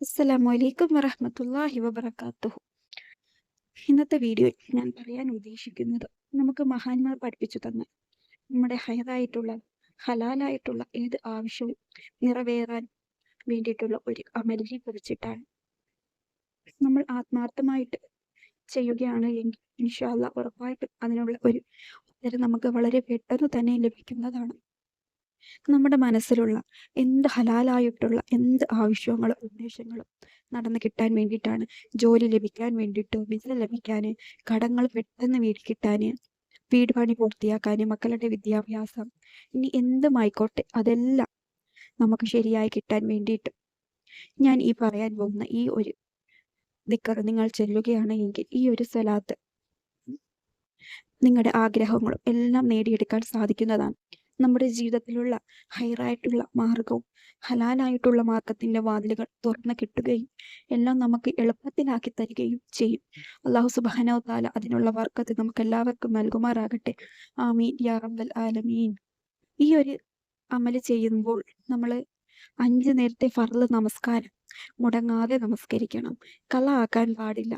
അസ്സലാമു അലൈക്കും വറഹ്മത്തുള്ളാഹി വബറകാതുഹു ഇന്നത്തെ വീഡിയോ ഞാൻ പറയാൻ ഉദ്ദേശിക്കുന്നത് നമുക്ക് മഹാന്മാർ പഠിപ്പിച്ചു തന്ന നമ്മുടെ ഹയറായിട്ടുള്ള ഹലാലായിട്ടുള്ള ഏത് ആവശ്യവും നിറവേറാൻ വേണ്ടിയിട്ടുള്ള ഒരു അമലിനെ കുറിച്ചിട്ടാണ് നമ്മൾ ആത്മാർത്ഥമായിട്ട് ചെയ്യുകയാണ് എങ്കിൽ ഇൻഷാല്ല ഉറപ്പായിട്ടും അതിനുള്ള ഒരു ഉത്തരം നമുക്ക് വളരെ പെട്ടെന്ന് തന്നെ ലഭിക്കുന്നതാണ്. നമ്മുടെ മനസ്സിലുള്ള എന്ത് ഹലാലായിട്ടുള്ള എന്ത് ആവശ്യങ്ങളും ഉദ്ദേശങ്ങളും നടന്ന് കിട്ടാൻ വേണ്ടിയിട്ടാണ് ജോലി ലഭിക്കാൻ വേണ്ടിയിട്ട് വിസ ലഭിക്കാൻ കടങ്ങൾ പെട്ടെന്ന് വീട് കിട്ടാൻ വീട് പണി പൂർത്തിയാക്കാൻ മക്കളുടെ വിദ്യാഭ്യാസം ഇനി എന്തുമായിക്കോട്ടെ അതെല്ലാം നമുക്ക് ശരിയായി കിട്ടാൻ വേണ്ടിയിട്ട് ഞാൻ ഈ പറയാൻ പോകുന്ന ഈ ഒരു ദിക്കർ നിങ്ങൾ ചെല്ലുകയാണ് എങ്കിൽ ഈ ഒരു സ്വലാത്ത് നിങ്ങളുടെ ആഗ്രഹങ്ങളും എല്ലാം നേടിയെടുക്കാൻ സാധിക്കുന്നതാണ്. നമ്മുടെ ജീവിതത്തിലുള്ള ഹൈറായിട്ടുള്ള മാർഗവും ഹലാലായിട്ടുള്ള മാർഗത്തിന്റെ വാതിലുകൾ തുറന്നു കിട്ടുകയും എല്ലാം നമുക്ക് എളുപ്പത്തിലാക്കി തരികയും ചെയ്യും. അള്ളാഹു സുബാനോ താല അതിനുള്ള വർക്കത്ത് നമുക്ക് എല്ലാവർക്കും നൽകുമാറാകട്ടെ. ആമീൻ. യാ റബ്ബൽ ആലമീൻ. ഈ ഒരു അമൽ ചെയ്യുമ്പോൾ നമ്മൾ അഞ്ച് നേരത്തെ ഫർൾ നമസ്കാരം മുടങ്ങാതെ നമസ്കരിക്കണം. കള ആക്കാൻ പാടില്ല.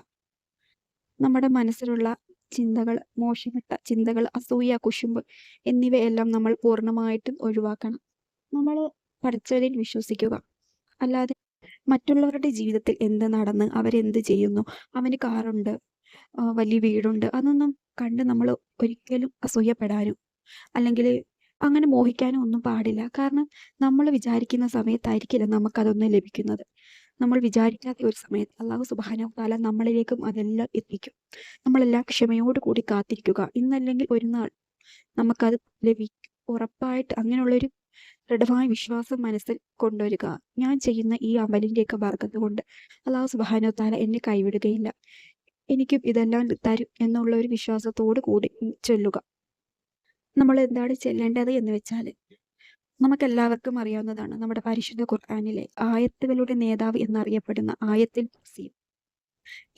നമ്മുടെ മനസ്സിലുള്ള ചിന്തകൾ മോശപ്പെട്ട ചിന്തകൾ അസൂയ കുശുമ്പ് എന്നിവയെല്ലാം നമ്മൾ പൂർണമായിട്ടും ഒഴിവാക്കണം. നമ്മൾ പഠിച്ചവരിൽ വിശ്വസിക്കുക. അല്ലാതെ മറ്റുള്ളവരുടെ ജീവിതത്തിൽ എന്ത് നടന്ന് അവരെന്ത് ചെയ്യുന്നു അവന് കാറുണ്ട് വലിയ വീടുണ്ട് അതൊന്നും കണ്ട് നമ്മൾ ഒരിക്കലും അസൂയപ്പെടാനും അല്ലെങ്കിൽ അങ്ങനെ മോഹിക്കാനും ഒന്നും പാടില്ല. കാരണം നമ്മൾ വിചാരിക്കുന്ന സമയത്തായിരിക്കില്ല നമുക്കതൊന്നും ലഭിക്കുന്നത്. നമ്മൾ വിചാരിക്കാത്ത ഒരു സമയത്ത് അള്ളാഹു സുബാനോ താല നമ്മളിലേക്കും അതെല്ലാം എത്തിക്കും. നമ്മളെല്ലാം ക്ഷമയോട് കൂടി കാത്തിരിക്കുക. ഇന്നല്ലെങ്കിൽ ഒരു നാൾ നമുക്കത് ലഭിക്കും. ഉറപ്പായിട്ട് അങ്ങനെയുള്ളൊരു ദൃഢമായ വിശ്വാസം മനസ്സിൽ കൊണ്ടുവരിക. ഞാൻ ചെയ്യുന്ന ഈ അമലിന്റെയൊക്കെ വർഗത്ത് കൊണ്ട് അള്ളാഹു സുബാനോ താല എന്നെ കൈവിടുകയില്ല. എനിക്കും ഇതെല്ലാം തരും എന്നുള്ള ഒരു വിശ്വാസത്തോടു കൂടി ചൊല്ലുക. നമ്മൾ എന്താണ് ചെല്ലേണ്ടത് എന്ന് വെച്ചാൽ നമുക്കെല്ലാവർക്കും അറിയാവുന്നതാണ് നമ്മുടെ പരിശുദ്ധ ഖുർആാനിലെ ആയത്തുകളുടെ നേതാവ് എന്നറിയപ്പെടുന്ന ആയത്തിൽ കുർസിയും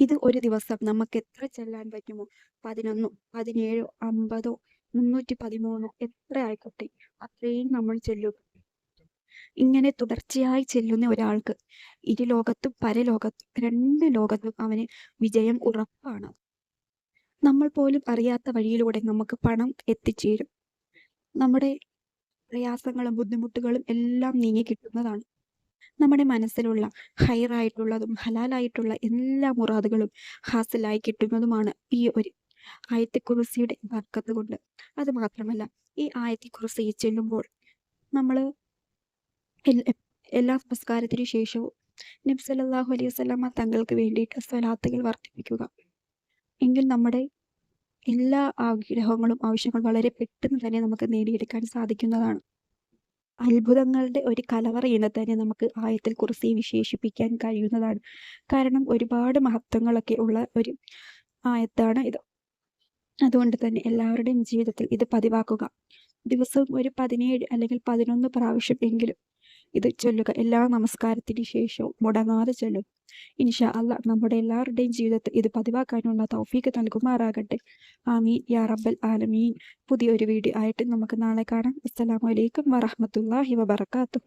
ഇത് ഒരു ദിവസം നമുക്ക് എത്ര ചെല്ലാൻ പറ്റുമോ? പതിനൊന്നോ പതിനേഴോ അമ്പതോ മുന്നൂറ്റി പതിമൂന്നോ എത്ര ആയിക്കോട്ടെ? അത്രയും നമ്മൾ ചെല്ലുക ഇങ്ങനെ തുടർച്ചയായി ചെല്ലുന്ന ഒരാൾക്ക് ഇരു ലോകത്തും പരലോകത്തും രണ്ട് ലോകത്തും അവന് വിജയം ഉറപ്പാണ്. നമ്മൾ പോലും അറിയാത്ത വഴിയിലൂടെ നമുക്ക് പണം എത്തിച്ചേരും. നമ്മുടെ പ്രയാസങ്ങളും ബുദ്ധിമുട്ടുകളും എല്ലാം നീങ്ങി കിട്ടുന്നതാണ്. നമ്മുടെ മനസ്സിലുള്ള ഹൈറായിട്ടുള്ളതും ഹലാലായിട്ടുള്ള എല്ലാ മുറാദുകളും ഹാസിലായി കിട്ടുന്നതുമാണ് ഈ ഒരു ആയത്തിക്കുറിസിയുടെ വർക്കത്ത് കൊണ്ട്. അത് മാത്രമല്ല ഈ ആയത്തിക്കുറിസി ചെല്ലുമ്പോൾ നമ്മൾ എല്ലാ നമസ്കാരത്തിനു ശേഷവും നബ്സലാഹു അലൈഹി സ്വലാമ തങ്ങൾക്ക് വേണ്ടിയിട്ട് സ്വലാത്തുകൾ വർദ്ധിപ്പിക്കുക. എങ്കിൽ നമ്മുടെ എല്ലാ ആഗ്രഹങ്ങളും ആവശ്യങ്ങളും വളരെ പെട്ടെന്ന് തന്നെ നമുക്ക് നേടിയെടുക്കാൻ സാധിക്കുന്നതാണ്. അത്ഭുതങ്ങളുടെ ഒരു കലവറ എന്ന് തന്നെ നമുക്ക് ആയത്തിൽ കുറിച്ച് വിശേഷിപ്പിക്കാൻ കഴിയുന്നതാണ്. കാരണം ഒരുപാട് മഹത്വങ്ങളൊക്കെ ഉള്ള ഒരു ആയത്താണ് ഇത്. അതുകൊണ്ട് തന്നെ എല്ലാവരുടെയും ജീവിതത്തിൽ ഇത് പതിവാക്കുക. ദിവസവും ഒരു പതിനേഴ് അല്ലെങ്കിൽ പതിനൊന്ന് പ്രാവശ്യം എങ്കിലും ഇത് ചൊല്ലുക. എല്ലാ നമസ്കാരത്തിന് ശേഷവും മുടങ്ങാതെ ചൊല്ലും ഇൻഷാ അല്ല നമ്മുടെ എല്ലാവരുടെയും ജീവിതത്തിൽ ഇത് പതിവാക്കാനുള്ള തൗഫീക്ക് നൽകുമാറാകട്ടെ. ആമീൻ. യാ റബ്ബൽ ആലമീൻ. പുതിയൊരു വീഡിയോ ആയിട്ട് നമുക്ക് നാളെ കാണാം. അസ്സലാമലൈക്കും വറഹമത്തല്ലാഹി വബർക്കാത്തു